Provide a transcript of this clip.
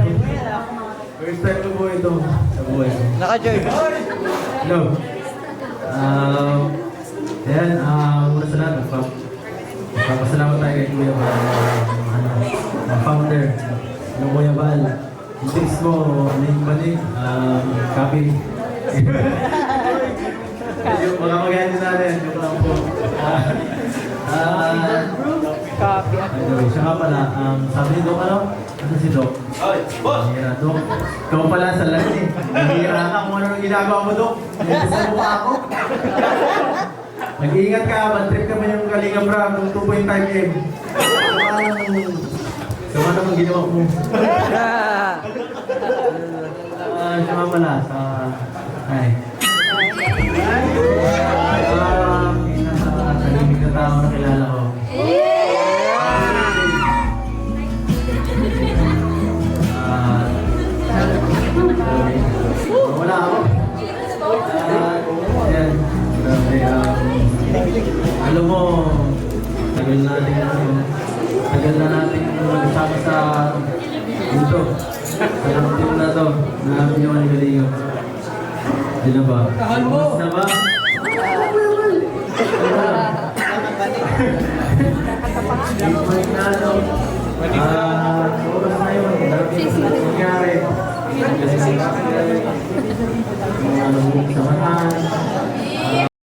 First time ko po ito sa buhay. Naka-join. Hello. Um, ayan, um, muna sa lahat. Papasalamat tayo kay Kuya Bal. Uh, Ang founder ng Kuya Bal. Yung mo, manig-manig, um, copy. Anyway, siya nga pala, um, sabi ni Doc, ano? Ano si Doc? Ay, boss! Hira, Dok. Ikaw pala sa live eh. Hira ka kung ano ang ginagawa mo, Dok. Hindi sa mukha ako. Mag-iingat ka, bad trip ka ba yung Kalinga Bra, kung 2.5 M. Sama naman ginawa mo. Ah, siya nga pala, sa... Ay. Alam mo, tagal na natin ano, tagal na natin magsama sa dito. Sarap team na to. Namin yung manigalingo. Di na ba? Kahal mo! Mas na ba? Ibalik na. Ah, oras na yun. Dapat yung nangyari. Kasi sa